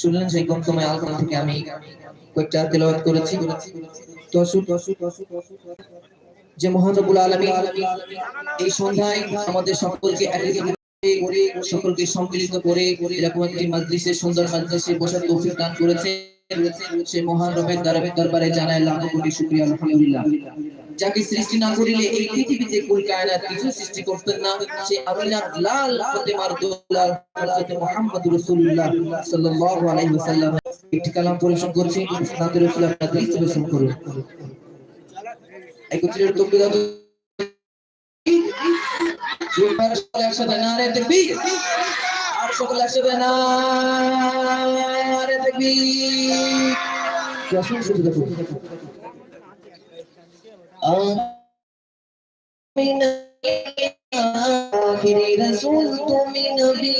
শুনলেন সেই গন্তময় আলকাম থেকে আমি কয়েকটা করেছি। যে মহানবুল আলমী এই সন্ধ্যায় আমাদের সকলকে সকলকে সম্মিলিত করে এরকম একটি মাজলিসে সুন্দর মাজলিসে বসার তৌফিক দান করেছে সে মহান রবের দরবারে জানায় লাখ কোটি শুকরিয়া, আলহামদুলিল্লাহ। যাকে সৃষ্টি না করিলে এই পৃথিবীতে কুল কায়নাত কিছু সৃষ্টি করতেন না। সে আমিনার লাল ফাতেমার দোলাল হযরত মুহাম্মদ রাসূলুল্লাহ সাল্লাল্লাহু আলাইহি ওয়াসাল্লাম একটি কালাম পরিবেশন করছি নাতে রাসূল দৃষ্টি আকর্ষণ করুন একত্রিত তকবীর দাও দুবার সকলে একসাথে নারে তাকবীর। আর সকলে একসাথে নারে তাকবীর। من آخر رسول তুমি নবী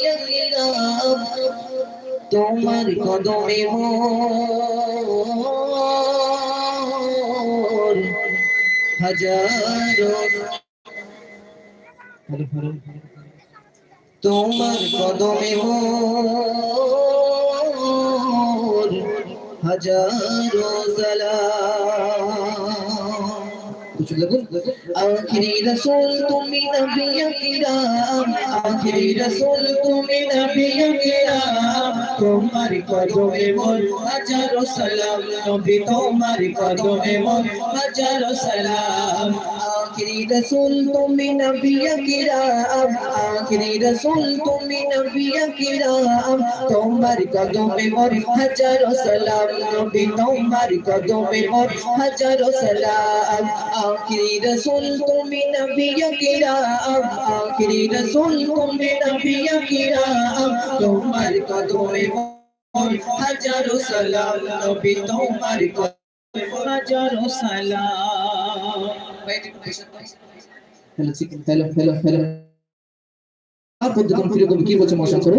তোমার কদমে মোর হাজারো তোমার কদমে মোর হাজারো आखिरी रसूल तुम्ही नबी किराम आखिरी रसूल तुम्ही नबी किराम तुम्हारी कदमे मोर हजारो सलाम नबी तुम्हारी कदमे मोर हजारो सलाम आखिरी रसूल तुम्हें नबिया किरा अब आखिरी रसूल तुम्हें नबिया किरा अब तुम्हार कदों में मोर हज़ारों सलाम, नबी तुम्हार कदों में मोर हज़ारों सलाम। आखिरी रसूल तुम्हें नबिया किरा अब आखिरी रसूल तुम्हें नबिया किरा अब तुम्हार कदों में मोर हज़ारों सलाम, नबी तुम्हार कदों हज़ारों सलाम। Hello chicken hello hello hello আর পদ্ধতি কি বলছে মশা করো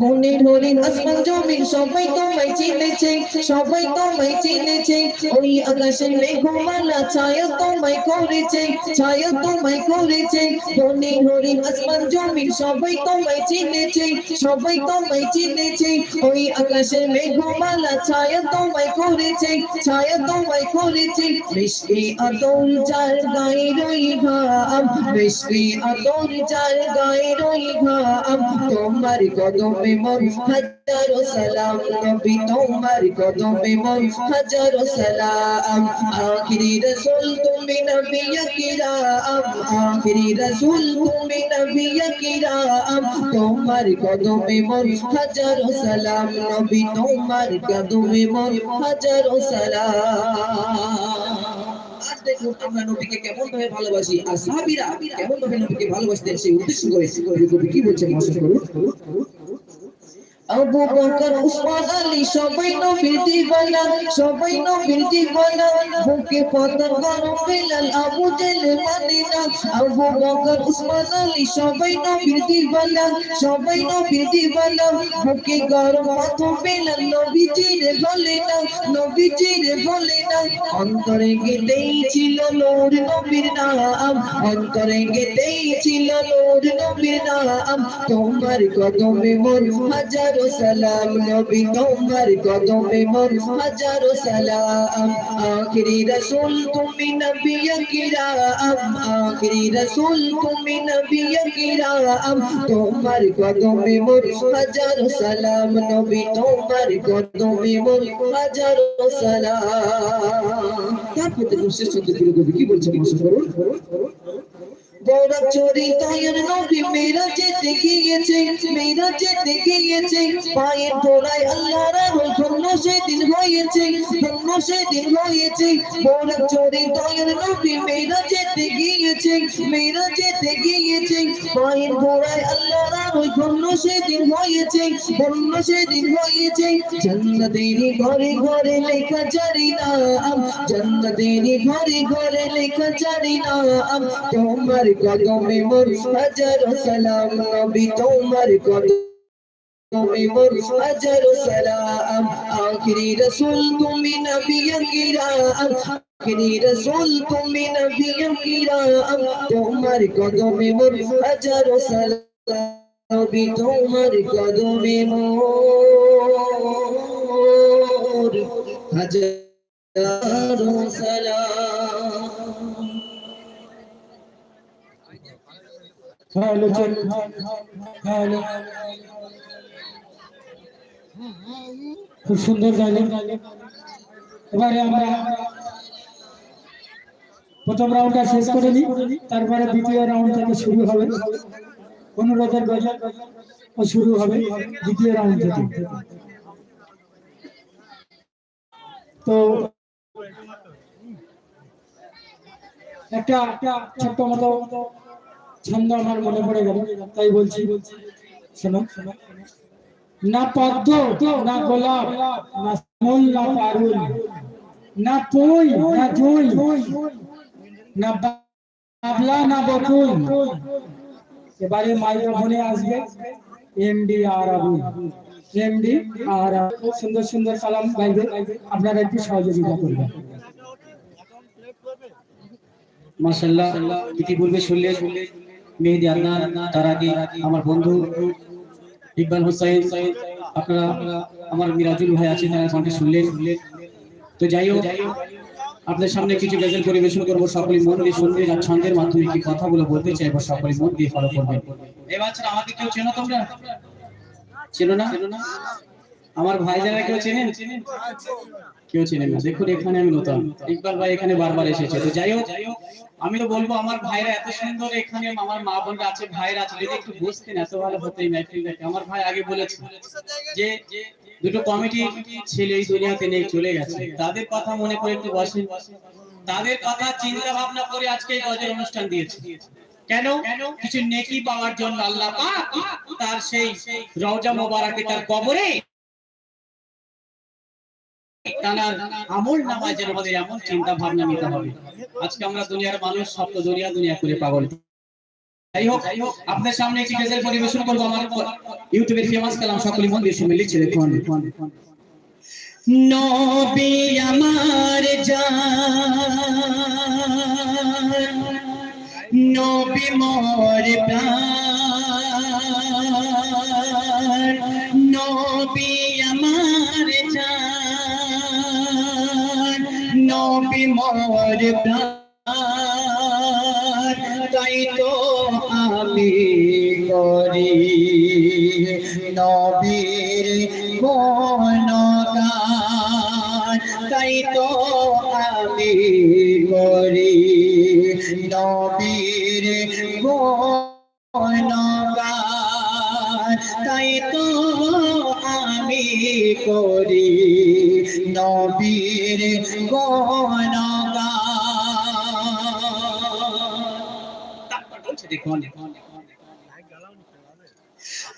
বনের হরিণ আসমান জমিন সবাই তোমায় চিনেছে সবাই তোমায় চিনেছে ওই আকাশের মেঘমালা ছায়া তোমায় করেছে, ছায়া তোমায় করেছে। বনের হরিণ আসমান জমিন সবাই তোমায় চিনেছে সবাই তোমায় চিনেছে ওই আকাশের মেঘমালা ছায়া তোমায় করেছে, ছায়া তোমায় করেছে। মিষ্টি আদর যার গায়ে রই ঘাম মিষ্টি আদর যার গায়ে রই ঘাম। তোমার কদমে মোর হাজারো সালাম। নবী তোমার কদমে মোর হাজারো সালাম। আখিরি রাসূল তুমি নবী কিরাম। আখিরি রাসূল তুমি নবী কিরাম। তোমার কদমে মোর হাজারো সালাম। নবী তোমার কদমে মোর হাজারো সালাম। আজ দেখুন, আমরা নবীকে কেমন ভাবে ভালোবাসি, আর সাহাবীরা কেমন ভাবে নবীকে ভালোবাসতেন, সেই উদ্দেশ্য করে। কি বলছে মহাশয়? করুন আবু বকর, উসমান আলী সবাই নবীর দিওয়ানা সবাই নবীর দিওয়ানা বুকে পাতার গরম বিলাল, আবু জেল মদিনা। আবু বকর, উসমান আলী সবাই নবীর দিওয়ানা সবাই নবীর দিওয়ানা বুকে গরম পাথর বিলাল, নবীজির বলে না নবীজির বলে না অন্তরে গেতেই ছিল নূর, নবীর নাম। অন্তরে গেতেই ছিল নূর, নবীর নাম। তোমার কদমে মোর হাজার সালাম, নবী তোমার কদমে মোর হাজারো সালাম। আখিরি রাসূল তুমি নবী কিরাম, আখিরি রাসূল তুমি নবী কিরাম। তোমার কদমে মোর হাজারো সালাম, নবী তোমার কদমে মোর হাজারো সালাম। তারপর দেখুন শেষ চন্দ্র কি বলছে মশা করুন গৌরব চোরি তাইয়ের নবী মেরা যেতে গিয়েছে মেরা যেতে গিয়েছে পায়ের তোরায় আল্লাহর রহম ধন্য সেদিন হয়েছে ধন্য সেদিন হয়েছে। গৌরব চোরি তাইয়ের নবী মেরা যেতে গিয়েছে মেরা যেতে গিয়েছে পায়ের তোরায় আল্লাহর রহম ধন্য সেদিন হয়েছে ধন্য সেদিন হয়েছে। জান্নাতেরই ঘরে ঘরে লেখা জারি নাম জান্নাতেরই ঘরে ঘরে লেখা জারি নাম, তোমার কদমে মোর হাজারো সালাম নবী তোমার কদমে মোর হাজারো সালাম। আখিরি রাসূল, তুমি নবী কিরাম। আখিরি রাসূল, তুমি নবী কিরাম। তোমার কদমে মোর হাজারো সালাম নবী তোমার কদমে মোর হাজারো সালাম। হ্যালো হ্যালো খুব সুন্দর গাইলেন এবারে আমরা প্রথম রাউন্ডটা শেষ করে নিই। তারপরে দ্বিতীয় রাউন্ড থেকে শুরু হবে। অনুরোধের গজল ও শুরু হবে দ্বিতীয় রাউন্ড থেকে। তো একটা একটা ছোট্ট মতো ছন্দ আমার মনে পড়ে গেল, তাই বলছি। শোনো। না পদ্ম, না গোলাপ, না ফুল না পারুল, না পই, না জুই, না বাবলা, না বকুল। এবারে মাইক্রোফোনে আসবে এমডি আর আবু। এমডি আর। সুন্দর সুন্দর সালাম গাইবে। আপনারা একটু সহযোগিতা করবেন। মাশাল্লাহ ইতিপূর্বে শুনলেন মেহেদি আদনান তার আগে আমার বন্ধু ইকবাল হোসাইন, আপনারা, আমার মিরাজুল ভাই আছে তারা কণ্ঠে শুনলেন। তো যাই হোক, আপনাদের সামনে কিছু গজল পরিবেশন করব সকলে মন দিয়ে শুনবে আর ছন্দের মাধ্যমে কি কথাগুলো বলতে চাইব সকলে মন দিয়ে ফলো করবেন। এবার আমাকে কেউ চেনো তোমরা? চেনো না? আমার ভাই যারা কেউ চেনেন? কেউ চেনেন না। দেখুন, এখানে আমি নতুন। ইকবাল ভাই এখানে বারবার এসেছে। তো যাই হোক, আমি তো বলব, আমার ভাইরা এত সুন্দর এখানে, আমার মা বোনরা আছে, ভাইরা আছে। যদি একটু বসতেন এত ভালো হতো এই মাইফিলটাকে আমার ভাই আগে বলেছে যে, দুটো কমিটি ছেলে এই দুনিয়াতে নেই, চলে গেছে। তাদের কথা মনে করে একটু বসেন। তাদের কথা চিন্তা ভাবনা করে আজকে এই গজের অনুষ্ঠান দিয়েছে। কেন? কিছু নেকি পাওয়ার জন্য আল্লাহ পাক তার সেই রওজা মোবারকে তার কবরে তার আমল নামায় যেন এমন চিন্তা ভাবনা নিতে হবে। আজকে আমরা দুনিয়ার মানুষ সব দুনিয়া দুনিয়া করে পাগল। যাই হোক আপনার সামনে একটি গজল পরিবেশন করব আমার ইউটিউবের ফেমাস কালাম সকলে মন দিয়ে লিখছে দেখুন। নবী আমার জান, নবী মোর প্রাণ, নবী নবী মোর প্রাণ তাই তো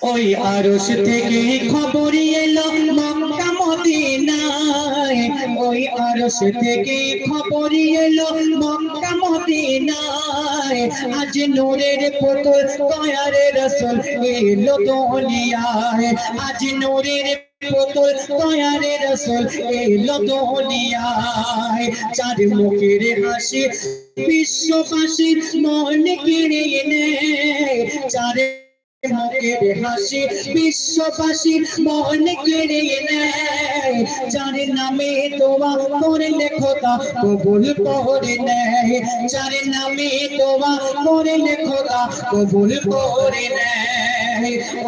ওই আরশ থেকে খবর এলো মক্কা মদিনায়। ওই আরশ থেকে খবর এলো মক্কা মদিনায়। আজ নূরের পুতুল তয়ারে রসুল এলো দুনিয়ায়। আজ নূরের পুতুল তয়ারে রসুল এলো দুনিয়ায়। চার মুখের হাসি বিশ্ববাসীর মন কিনে নেয় চারে মুখের হাসি বিশ্ববাসী মন কেড়ে নেয় যার নামে তোমা করলে খোদা কবুল করে নেয়। যার নামে তোমা করলে খোদা কবুল করে নেয়।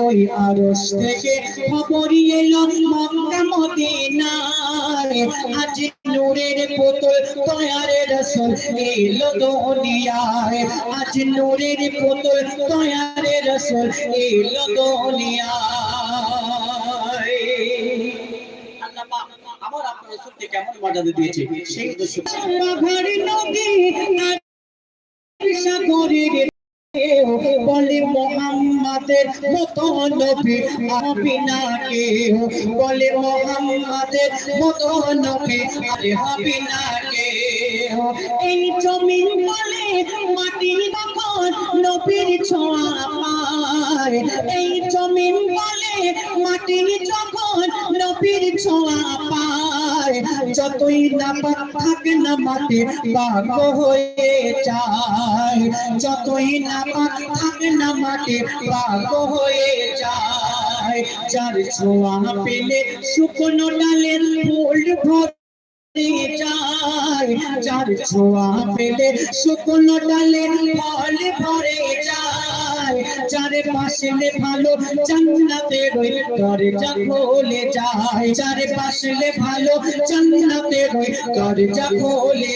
ওই আরশ থেকে খবর এলো মক্কা মদিনায়। আজ নূরের পুতুল তয়ারে রসুল এলো দুনিয়ায়। আজ নূরের পুতুল তয়ারে রসুল এলো দুনিয়ায়। আল্লাহ আমার আপনার রাসূলকে কেমন মর্যাদা দিয়েছে? সেই আর সাগরের বলে মোহাম্মদের মতো নবী হবে না কেউ। বলে মোহাম্মদের মতো নবী আর হবে না কেউ। এই জমিন বলে মাটি তখন নবীর ছোঁয়া পায় এই জমিন বলে মাটি যখন নবীর ছোঁয়া পায় যায় যতই না পাক থাকে না মাঠে পাক হয়ে যায়। যতই না পাক থাকে না মাঠে পাক হয়ে যায়। যার ছোঁয়া পেলে শুকনো ডালের ফুল ভরে যার ছোঁয়া পেলে শুকনো ডালের ফল ভরে যায়। যারে পাশলে ভালো জান্নাতের ওই দরজা খুলে যায়। যারে পাশলে ভালো জান্নাতের ওই দরজা খুলে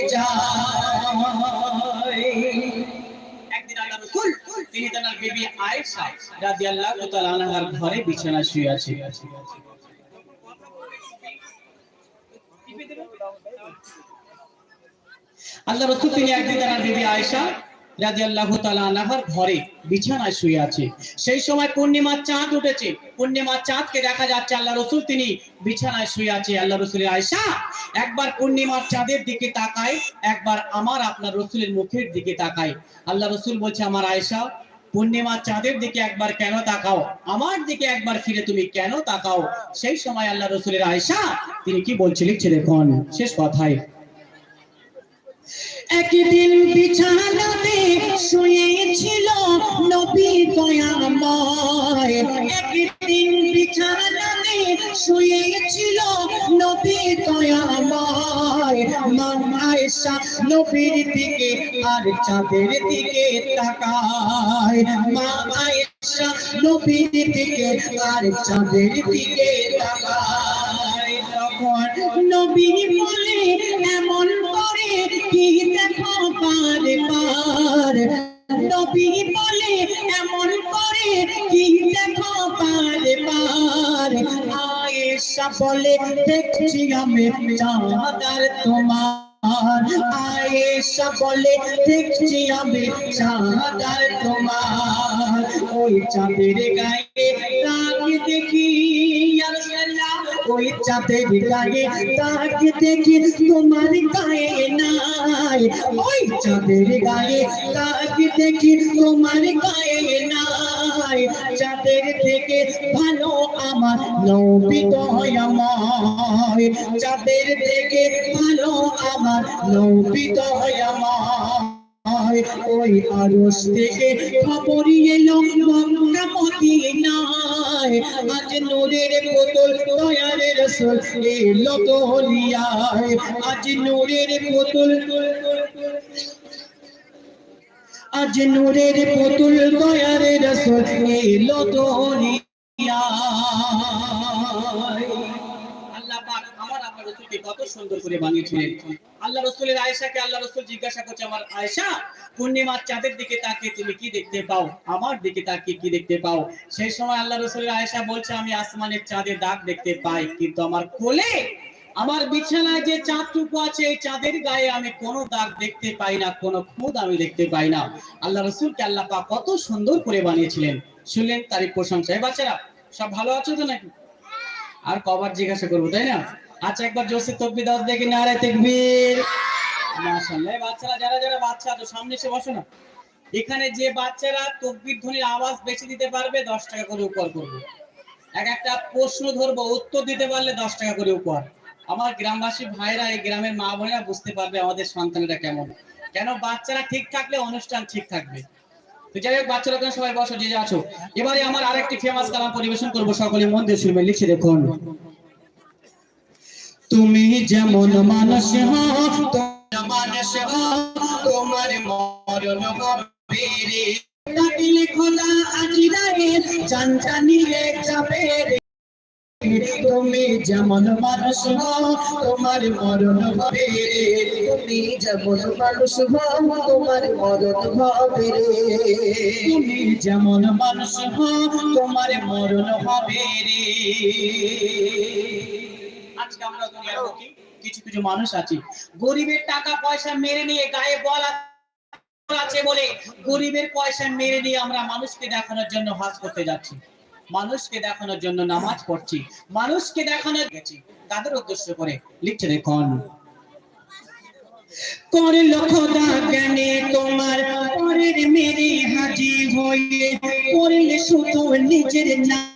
আল্লাহ রাসূল, তিনি একদিন তার বিবি আয়েশা ঘরে বিছানায় শুয়ে আছে। সেই সময় পূর্ণিমার চাঁদ উঠেছে। পূর্ণিমার চাঁদকে দেখা যাচ্ছে আল্লাহ রসুল, তিনি বিছানায় শুয়ে আছে আল্লাহ রসুলের আয়েশা একবার পূর্ণিমার চাঁদের দিকে তাকায়, একবার আমার আপনার রসুলের মুখের দিকে তাকায়। আল্লাহ রসুল বলছে, আমার আয়েশা পূর্ণিমার চাঁদের দিকে একবার কেন তাকাও? আমার দিকে একবার ফিরে তুমি কেন তাকাও? সেই সময় আল্লাহ রসুলের আয়েশা তিনি কি বলছে, লিখছে দেখুন। শেষ কথায়। একদিন বিছানাতে শুয়েছিল নবী দয়াময়। একদিন বিছানাতে শুয়েছিল নবী দয়াময়। মা আয়েশা নবীর দিকে আর চাঁদের দিকে তাকায়। মা আয়েশা নবীর দিকে আর চাঁদের দিকে তাকায়। তখন নবী বলে পারে পার নবী বলে এমন করে, কি দেখো পারে পার? আয়েশা বলে, দেখছি আমি তোমার আয়েশা বলে, দেখছি আমি চাঁদার তোমার। ওই চাঁদের গায়ে রাগ দেখি ওই চাঁদের গায়ে তাক দেখি, তোমার গায়ে নাই। ওই চাঁদের গায়ে তাক দেখি, তোমার গায়ে নাই। চাঁদের থেকে ভালো আমার নবী দয়াময় চাঁদের থেকে ভালো আমার নবী দয়াময়, ওই আরস থেকে খবরই এলো মক্কা মদিনায়। আজ নূরের বোতল দয়ার রসুল এলো দলিয়ায় আজ নূরের বোতল আজ নূরের বোতল দয়ার রসুল এলো আয়েশাকে আল্লাহ রসুল জিজ্ঞাসা করছে, আমার আয়েশা, পূর্ণিমার চাঁদের দিকে তাকিয়ে তুমি কি দেখতে পাও? আমার দিকে কি দেখতে পাও? সেই সময় আল্লাহ রসুলের আয়েশা বলছে, আমি আসমানের চাঁদের দাগ দেখতে পাই, কিন্তু আমার কোলে আমার বিছানায় যে চাঁদটুকু আছে, এই চাঁদের গায়ে আমি কোনো দাগ দেখতে পাই না, কোনো খুদ আমি দেখতে পাই না। আল্লাহ রসুলকে আল্লাহ পাক কত সুন্দর করে বানিয়েছিলেন। শুনলেন তারই প্রশংসা। বাচ্চারা, সব ভালো আছো তো নাকি? আর কবার জিজ্ঞাসা করব, তাই না? আচ্ছা একবার জোসে তকবি দাও দেখি না রে তকবীর। বাচ্চারা, যারা যারা বাচ্চা তো সামনে এসে বসো না। এখানে যে বাচ্চারা তকবির ধ্বনির আওয়াজ বেশি দিতে পারবে, দশ টাকা করে উপহার করব। এক একটা প্রশ্ন ধরবো, উত্তর দিতে পারলে দশ টাকা করে উপহার। আমার গ্রামবাসী ভাইরা এই গ্রামের মা বোনেরা বুঝতে পারবে আমাদের সন্তানেরা কেমন। কেন বাচ্চারা ঠিক থাকলে অনুষ্ঠান ঠিক থাকবে? তো যাই হোক, বাচ্চারা ওখানে সবাই বসো, যে আছো। এবারে আমার আরেকটি ফেমাস কালাম পরিবেশন করব, সকলে মন দিয়ে শুনবে লিখে দেখুন। তুমি যেমন মানুষ হও মানুষ হও, তোমার মরণ খোলা আজিরারে জানটা নিয়ে যাবে রে তুমি যেমন মানুষ তোমার মরণ হবে তুমি যেমন মানুষ তোমার মরণ হবে তুমি যেমন মানুষ তোমার মরণ হবে রে। কিছু কিছু মানুষ আছে। গরিবের টাকা পয়সা মেরে নিয়ে গায়ে বল আছে বলে গরিবের পয়সা মেরে নিয়ে আমরা মানুষকে দেখানোর জন্য হজ করতে যাচ্ছি। মানুষকে দেখানোর জন্য নামাজ পড়ছি, মানুষকে দেখানোর গেছি। তাদের উদ্দেশ্য করে লিখছে, দেখুন, করল খোদা জ্ঞানে তোমার, পরের মেরে হাজি হয়ে করলে শুধু নিজের নাম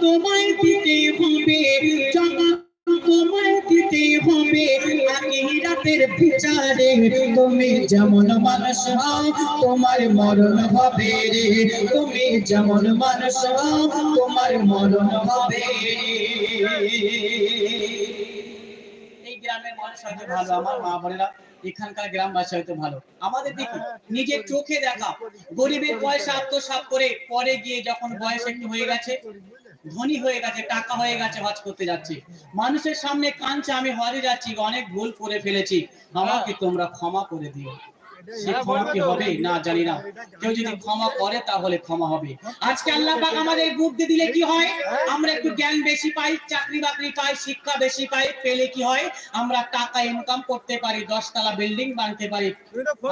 তোমায় দিতে হবে তোমায় দিতে হবে। বিচারে তুমি যেমন মানুষ তোমার মরণ হবে রে। তুমি যেমন মানুষ তোমার মরণ হবে হয়তো ভালো এখানকার গ্রামবাসী ভালো। আমাদের নিজের চোখে দেখা, গরিবের পয়সা আত্মসাৎ করে পরে গিয়ে যখন বয়স একটু হয়ে গেছে ধনী হয়ে গেছে টাকা হয়ে গেছে হজ করতে যাচ্ছে। মানুষের সামনে কাঁদছে আমি হজে যাচ্ছি অনেক ভুল করে ফেলেছি। আমাকে তোমরা ক্ষমা করে দিও। সে ক্ষমা কি হবে? না জানি না। কেউ যদি ক্ষমা করে তাহলে ক্ষমা হবে। আজকে আল্লাহ পাক আমাদের বুদ্ধি দিলে কি হয়? আমরা একটু জ্ঞান বেশি পাই চাকরি বাকরি পাই শিক্ষা বেশি পাই পেলে কি হয়? আমরা টাকা ইনকাম করতে পারি দশতলা বিল্ডিং বানাতে পারি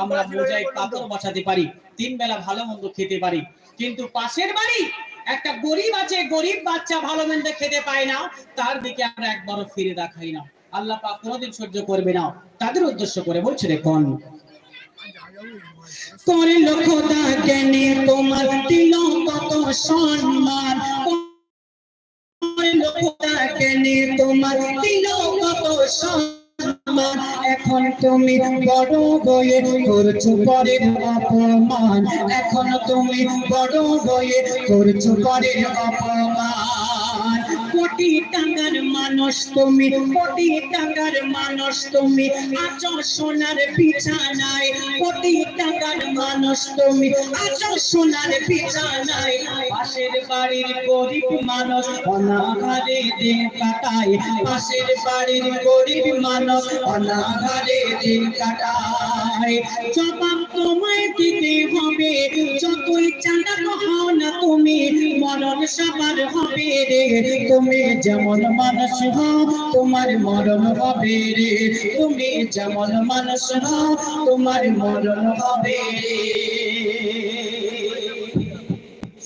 আমরা বোঝাই পাথর বসাতে পারি তিন বেলা ভালো মন্দ খেতে পারি। কিন্তু পাশের বাড়ি একটা গরিব আছে, গরিব বাচ্চা ভালো মন্দ খেতে পায় না, তার দিকে আমরা একবারও ফিরে দেখাই না। আল্লাহ পাক কোনোদিন সহ্য করবে না, তাদের উদ্দেশ্য করে বলছে, দেখুন করে লক্ষ্যতা জ্ঞানে তোমার দিল কত সম্মান। করে লক্ষ্যতা জ্ঞানে তোমার দিল কত সম্মান। এখন তুমি বড় হয়ে করছ পরের অপমান। এখন তুমি বড় হয়ে করছ পরের অপমান। কোটি টাকার মানুষ তুমি কোটি টাকার মানুষ তুমি। আছো সোনার বিছানায় কোটি টাকার মানুষ তুমি আছো সোনার বিছানায়। পাশের বাড়ির গরিব মানুষ অনাহারে দিন কাটায়। পাশের বাড়ির গরিব মানুষ অনাহারে দিন কাটায়। জবাব তোমায় দিতে হবে। না তুমি, মরণ সবার হবে রে। তুমি যেমন মানুষ হও, তোমার মরণ হবে রে। তুমি যেমন মানুষ হও, তোমার মরণ হবে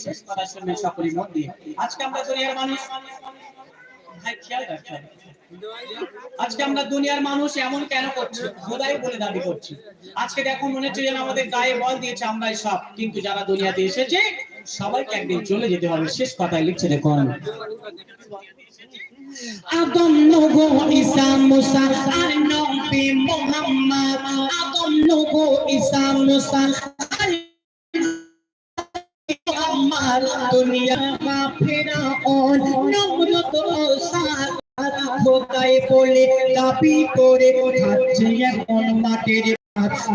শেষ দিয়ে। আজকে আমরা দুনিয়ার মানুষ। ভাই, খেয়াল রাখতে হবে। আজকে আমরা দুনিয়ার মানুষ এমন কেন করছি? খোদাই বলে দাবি করছি। আজকে দেখো মনে হচ্ছে যেন আমাদের গায়ে বল দিয়েছে আমরাই সব। কিন্তু যারা দুনিয়াতে এসেছে, সবাইকে একদিন চলে যেতে হবে। শেষ কথায় লিখছে দেখুন। আদম, নবো, ঈসা, মুসা, আর নবী মুহাম্মদ। আদম, নবো, ঈসা, মুসা, আর মুহাম্মদ। দুনিয়া মা ফেরাউন নমরুদ ও সাদ। খোদাই বলে দাবি করে খাচ্ছে এখন মাটির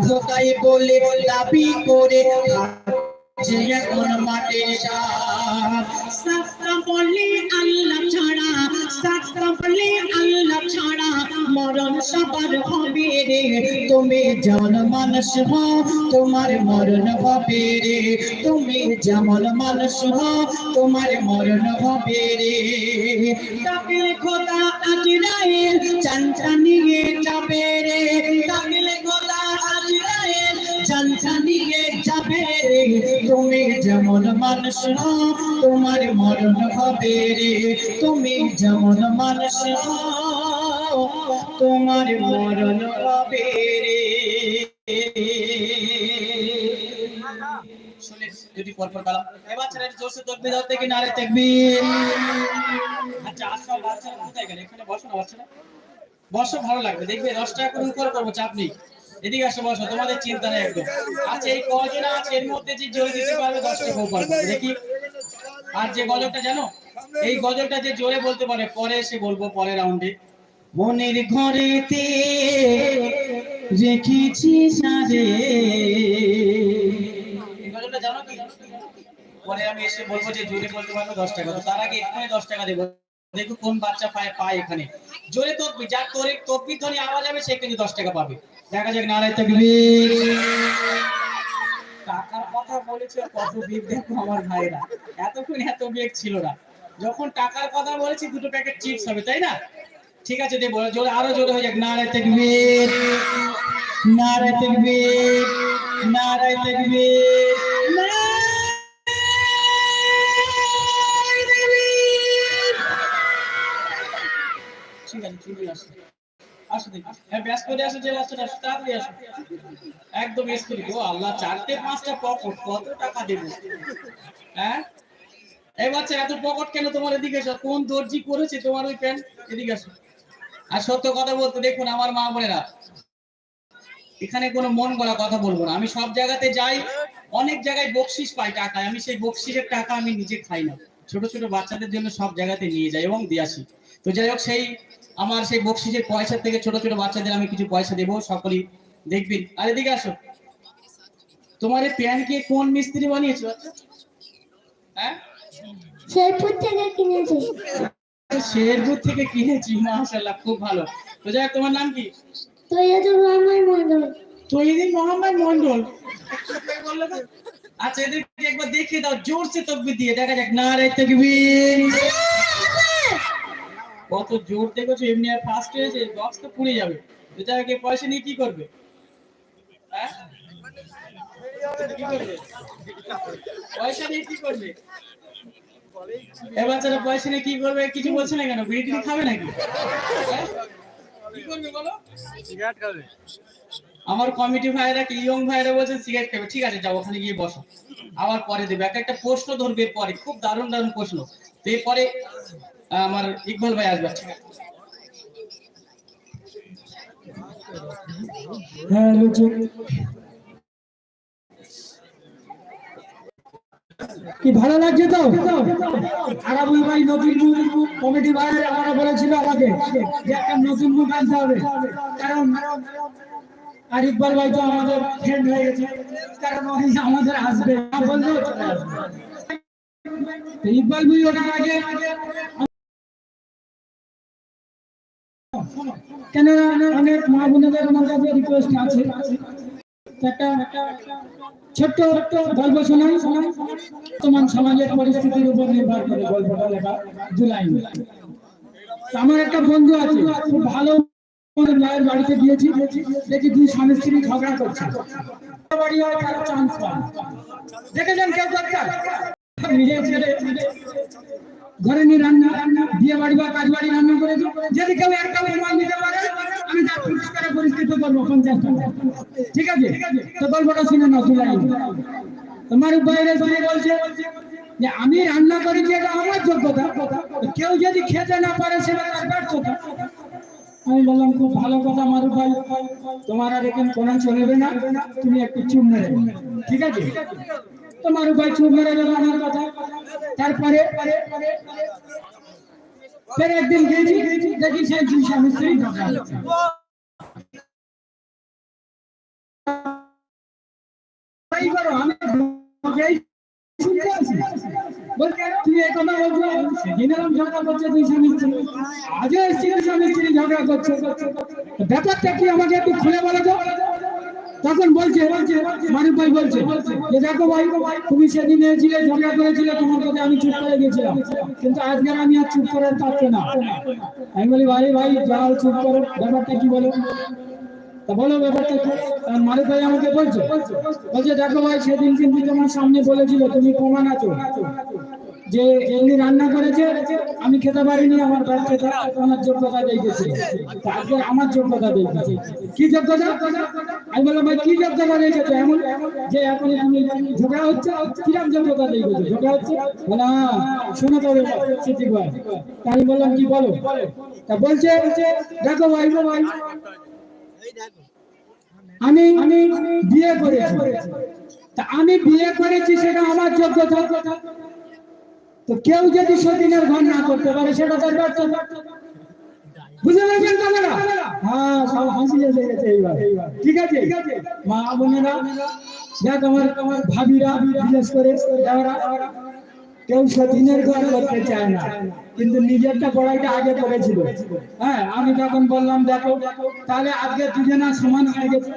খোদাই বলে দাবি করে খাচ্ছে এখন মাটির সাপ। বলে আল্লাহ ছাড়া সাতটা বলে আল্লাহ ছাড়া মরণ সবার হবে রে। তুমি যেমন মানুষ হও, তোমার মরণ হবে রে। তুমি যেমন মানুষ হও, তোমার মরণ হবে রে। তাকে খোদা আজরাইল চান চানিয়ে যাবে রে। খোদা চাঞ্চা নিয়ে যাবে রে। তুমি যেমন মানুষ তোমার মরণ হবে রে। তুমি যেমন মানুষ তোমার মরণ হবে রে। আচ্ছা ভালো লাগবে। দেখবে দশ টাকা করে উপর করব, চাপ নেই। এদিকে আসো, বসো, তোমাদের চিন্তা নেই একদম। আচ্ছা এই কজন আছে? এর মধ্যে যে জোরে দিতে পারবে দেখি আর যে গজলটা জানো? এই গজলটা যে জোরে বলতে পারে, পরে এসে বলব, পরের রাউন্ডে মনের ঘরেতে রেখেছি এই গজলটা জানো পরে আমি এসে বলব যে জোরে বলতে পারবে দশ টাকা তো তার আগে এক্ষুনি দশ টাকা দেবো। দেখো কোন বাচ্চা পায় পায় এখানে। জোরে তকবি যার তোরে তকবি ধ্বনি আওয়াজ হবে, সে কিন্তু দশ টাকা পাবে। দেখা যাক নারায় তকবীর টাকার কথা বলেছে, কত বিগ দেখো আমার ভাইরা এতক্ষণ এত বেগ ছিল না। যখন টাকার কথা বলেছি, দুটো প্যাকেট চিপস হবে, তাই না? ঠিক আছে দেবো জোরে, আরও জোরে হয়ে যাক। নারায় তেকবীর নারায় তেকবীর নারায় তেকবীর নারায় তাকবীর। ঠিক আছে হ্যাঁ হ্যাঁ আর সত্য কথা বলতে, দেখুন আমার মা বোনেরা, এখানে কোনো মন গড়া কথা বলব না। আমি সব জায়গাতে যাই, অনেক জায়গায় বকশিস পাই টাকায়। আমি সেই বকশিসের টাকা আমি নিজে খাই না। ছোট ছোট বাচ্চাদের জন্য সব জায়গাতে নিয়ে যাই এবং দিয়ে আসি। তো যাই হোক, সেই আমার সেই বকশিসের পয়সা থেকে ছোট ছোট বাচ্চাদের আমি কিছু পয়সা দেবো সকলেই দেখবেন। আর এদিকে আসো। তোমার এই প্যান্টকে কোন মিস্ত্রি বানিয়েছে হ্যাঁ? শেরপুর থেকে কিনেছি। শেরপুর থেকে কিনেছি মাশাআল্লাহ খুব ভালো। তো যাই তোমার নাম কি? তৈয়াদুর রহমান মন্ডল মোহাম্মদ মন্ডল আচ্ছা এদেরকে একবার দেখিয়ে দাও জোরসে তকবির দিয়ে। দেখা যাক না রে তকবির। কত জোর দেখেছ? এমনি আর ফার্স্ট হয়েছে বক্স তো পুড়ে যাবে। যাই পয়সা নিয়ে কি করবে? হ্যাঁ? পয়সা নিয়ে কি করবে? এ বাচ্চারা পয়সা নিয়ে কি করবে? কিছু বলছে না কেন? বিড়ি খাবে নাকি? হ্যাঁ? কি করবে বলো? আমার কমিটি ভাইরা কি? ইয়ং ভাইরা বলছে সিগারেট খাবে। ঠিক আছে যাও ওখানে গিয়ে বসো। আবার পরে দেবে। এক একটা প্রশ্ন ধরবে পরে। খুব দারুণ দারুণ প্রশ্ন। এরপরে আমার ইকবাল ভাই আসবে। হ্যাঁ কি ভালো লাগছে তো? আরাবুল ভাই নতুন কমিটি ভাই আমরা বলেছিল আমাকে যে একটা নতুন মুখ আনতে হবে। কারণ আর ইকবাল ভাই তো আমাদের ফ্রেন্ড হয়ে গেছে। কারণ উনি আমাদের আসবে বললেও তো ইকবাল ভাই ওটার আগে কেন অনেক মা বোনেদের আমার কাছে রিকোয়েস্ট আছে, একটা ছোট্ট গল্প শোনাই। বর্তমান সমাজের পরিস্থিতির উপর নির্ভর করে গল্পটা লেখা তো আমার একটা বন্ধু আছে, খুব ভালো মায়ের বাড়িতে গিয়েছি, দেখি দুই স্বামী স্ত্রী ঝগড়া করছে। বাড়ি হয় তারা চান্স পায় দেখেছেন কেউ দরকার? নিজে ছেলে ঘরে নিয়ে রান্না, বিয়ে বাড়ি বা কাজ বাড়ি রান্না করে। যদি কেউ একটা প্রমাণ দিতে পারে, আমি তার পুরস্কারে পরিস্থিতি করব পঞ্চাশ ঠিক আছে? তো গল্পটা শুনে না তুলাই তোমার বাইরে শুনে বলছে যে, আমি রান্না করেছি, এটা আমার যোগ্যতা। কেউ যদি খেতে না পারে সেটা তার ব্যর্থতা। আমি বললাম, খুব ভালো কথা মারু ভাই। তোমার আর এখানে কোনো চলবে না। তুমি একটু চুপ ঠিক আছে? তোমার ভাই চুপ মেরে গেল আমার কথা। তারপরে ফের একদিন গেছি, দেখি সেই দুই স্বামী স্ত্রী। ব্যাপারটা কি আমাকে একটু খুলে বলো তো? তখন বলছে মানিক ভাই বলছে যে, দেখো ভাই, তুমি সেদিন এসেছিলে, ঝগড়া করেছিলে, তোমার কথা আমি চুপ করে গেছিলাম। কিন্তু আজকে আমি আর চুপ করে পারছি না। আমি বলি, ভাই ভাই, যাও, চুপ করো। ব্যাপারটা কি বলো? তা বলো ব্যাপারটা মালিক ভাই আমাকে বলছে বলছে, দেখো ভাই, সেদিন কিন্তু তোমার সামনে বলেছিল, তুমি প্রমাণ আছো। যে এমনি রান্না করেছে, আমি খেতে পারিনি, আমার ব্যর্থতা আমার যোগ্যতা দেখেছে আমার যোগ্যতা দেখেছে কি যোগ্যতা? আমি বললাম, ভাই, কি যোগ্যতা এমন যে এখন তুমি ঝগড়া হচ্ছে, কিরম যোগ্যতা দেখেছে ঝগড়া হচ্ছে? হ্যাঁ তবে সিদ্ধি ভাই আমি বললাম, কি বলো? তা বলছে, দেখো ভাই ভাই, আমি আমি বিয়ে করেছি। তা আমি বিয়ে করেছি সেটা আমার যোগ্যতা। তো কেউ যদি সতীনের ঘর না করতে পারে, সেটা তার ব্যর্থতা বুঝতে পেরেছেন তো হ্যাঁ সব হাসি গেছে এইবার। ঠিক আছে? মা বোনেরা, দেখ আমার আমার ভাবিরা, বিশেষ করে কেউ সতীনের ঘর করতে চায় না, কিন্তু নিজেরটা পড়াইটা আগে করেছিল। হ্যাঁ আমি তখন বললাম, দেখো, তাহলে আজকে দুজনা সমান হয়ে গেছে।